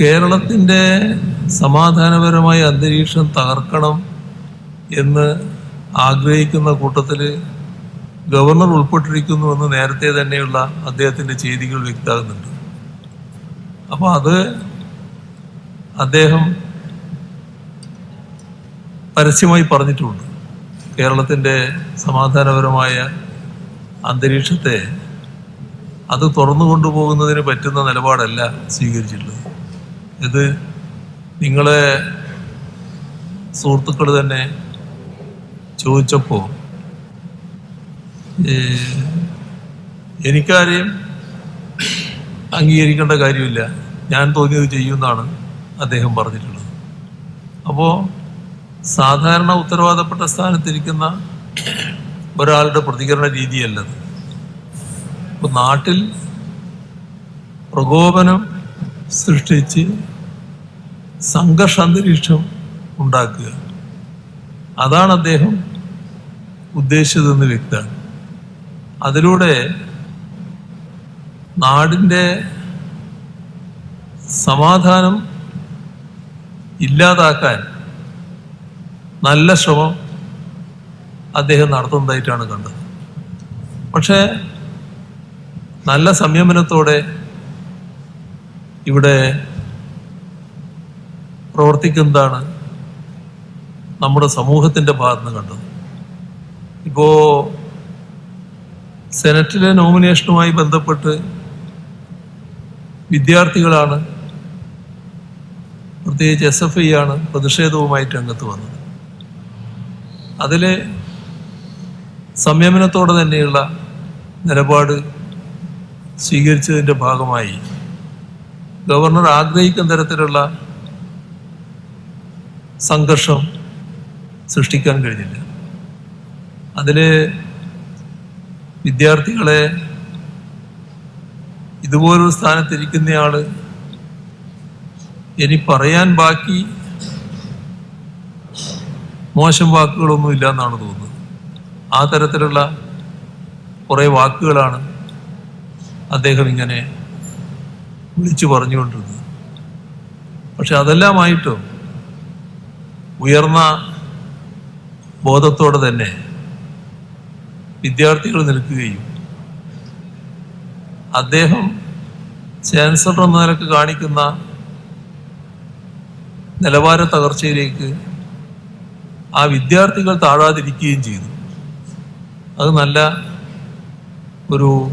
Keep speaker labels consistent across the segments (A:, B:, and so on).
A: കേരളത്തിന്റെ സമാധാനപരമായ അന്തരീക്ഷം തകർക്കണം എന്ന് ആഗ്രഹിക്കുന്ന കൂട്ടത്തിൽ ഗവർണർ ഉൾപ്പെട്ടിരിക്കുന്നുവെന്ന് നേരത്തെ തന്നെയുള്ള അദ്ദേഹത്തിന്റെ ചെയ്തികൾ വ്യക്തമാകുന്നുണ്ട്. അപ്പോൾ അത് അദ്ദേഹം പരസ്യമായി പറഞ്ഞിട്ടുണ്ട്. കേരളത്തിന്റെ സമാധാനപരമായ അന്തരീക്ഷത്തെ അത് തുറന്നു കൊണ്ടുപോകുന്നതിന് പറ്റുന്ന നിലപാടല്ല സ്വീകരിച്ചിട്ടുള്ളത്. ഇത് നിങ്ങളെ സുഹൃത്തുക്കൾ തന്നെ ചോദിച്ചപ്പോൾ എനിക്കാരെയും അംഗീകരിക്കേണ്ട കാര്യമില്ല. ഞാൻ തോന്നിയത് ചെയ്യുമെന്നാണ് അദ്ദേഹം പറഞ്ഞിട്ടുള്ളത്. അപ്പോൾ സാധാരണ ഉത്തരവാദപ്പെട്ട സ്ഥാനത്തിരിക്കുന്ന ഒരാളുടെ പ്രതികരണ രീതിയല്ലത്. ഇപ്പൊ നാട്ടിൽ പ്രകോപനം സൃഷ്ടിച്ച് സംഘർഷ അന്തരീക്ഷം ഉണ്ടാക്കുക. അതാണ് അദ്ദേഹം ഉദ്ദേശിച്ചതെന്ന് വ്യക്തമാണ്. അതിലൂടെ നാടിന്റെ സമാധാനം ഇല്ലാതാക്കാൻ നല്ല ശ്രമം അദ്ദേഹം നടത്തുന്നതായിട്ടാണ് കണ്ടത്. പക്ഷേ നല്ല സംയമനത്തോടെ ഇവിടെ പ്രവർത്തിക്കുന്നതാണ് നമ്മുടെ സമൂഹത്തിന്റെ ഭാഗത്ത് നിന്ന് കണ്ടത്. ഇപ്പോൾ സെനറ്റിലെ നോമിനേഷനുമായി ബന്ധപ്പെട്ട് വിദ്യാർത്ഥികളാണ് പ്രത്യേകിച്ച് എസ് എഫ് ഐ ആണ് പ്രതിഷേധവുമായിട്ട് രംഗത്ത് വന്നത്. അതിൽ സംയമനത്തോടെ തന്നെയുള്ള നിലപാട് സ്വീകരിച്ചതിന്റെ ഭാഗമായി ഗവർണർ ആഗ്രഹിക്കുന്ന തരത്തിലുള്ള സംഘർഷം സൃഷ്ടിക്കാൻ കഴിഞ്ഞില്ല. അതിൽ വിദ്യാർത്ഥികളെ ഇതുപോലൊരു സ്ഥാനത്തിരിക്കുന്നയാൾ ഇനി പറയാൻ ബാക്കി മോശം വാക്കുകളൊന്നും ഇല്ല എന്നാണ് തോന്നുന്നത്. ആ തരത്തിലുള്ള കുറേ വാക്കുകളാണ് അദ്ദേഹം ഇങ്ങനെ വിളിച്ചു പറഞ്ഞുകൊണ്ടിരുന്നത്. പക്ഷെ അതെല്ലാമായിട്ടും ഉയർന്ന ബോധത്തോടെ തന്നെ വിദ്യാർത്ഥികൾ നിൽക്കുകയും അദ്ദേഹം ചാൻസലർ എന്ന നിലയ്ക്ക് കാണിക്കുന്ന നിലവാര തകർച്ചയിലേക്ക് ആ വിദ്യാർത്ഥികൾ താഴാതിരിക്കുകയും ചെയ്തു. അത് നല്ല ഒരു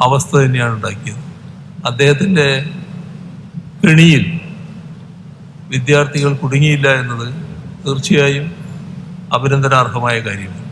A: അവസ്ഥ തന്നെയാണ് ഉണ്ടാക്കിയത്. അദ്ദേഹത്തിന്റെ കെണിയിൽ വിദ്യാർത്ഥികൾ കുടുങ്ങിയില്ല എന്നത് തീർച്ചയായും അഭിനന്ദനാർഹമായ കാര്യമാണ്.